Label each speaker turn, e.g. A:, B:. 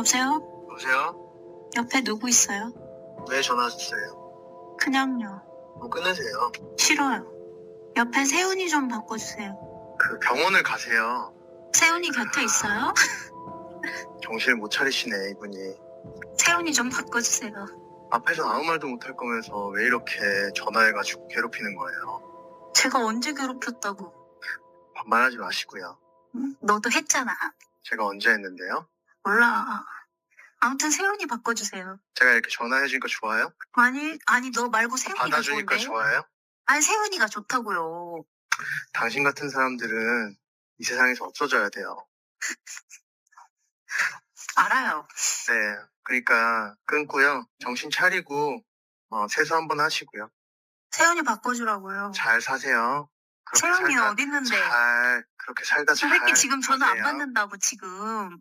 A: 여보세요?
B: 여보세요?
A: 옆에 누구 있어요?
B: 왜 전화하셨어요?
A: 그냥요.
B: 뭐 끊으세요.
A: 싫어요. 옆에 세훈이 좀 바꿔주세요.
B: 그 병원을 가세요.
A: 세훈이 곁에 있어요?
B: 정신을 못 차리시네, 이분이.
A: 세훈이 좀 바꿔주세요.
B: 앞에서 아무 말도 못 할 거면서 왜 이렇게 전화해가지고 괴롭히는 거예요?
A: 제가 언제 괴롭혔다고?
B: 반말하지 마시고요.
A: 응? 너도 했잖아.
B: 제가 언제 했는데요?
A: 몰라. 아무튼 세훈이 바꿔주세요.
B: 제가 이렇게 전화해주니까 좋아요?
A: 아니, 아니 너 말고 세훈이가
B: 받아주니까
A: 좋은데?
B: 좋아요?
A: 아니 세훈이가 좋다고요.
B: 당신 같은 사람들은 이 세상에서 없어져야 돼요.
A: 알아요.
B: 네. 그러니까 끊고요. 정신 차리고 어, 세수 한번 하시고요.
A: 세훈이 바꿔주라고요.
B: 잘 사세요. 그렇게
A: 세훈이
B: 살다
A: 어디 있는데?
B: 잘 그렇게 살다 저잘
A: 새끼 지금 전화 안
B: 사세요.
A: 받는다고 지금.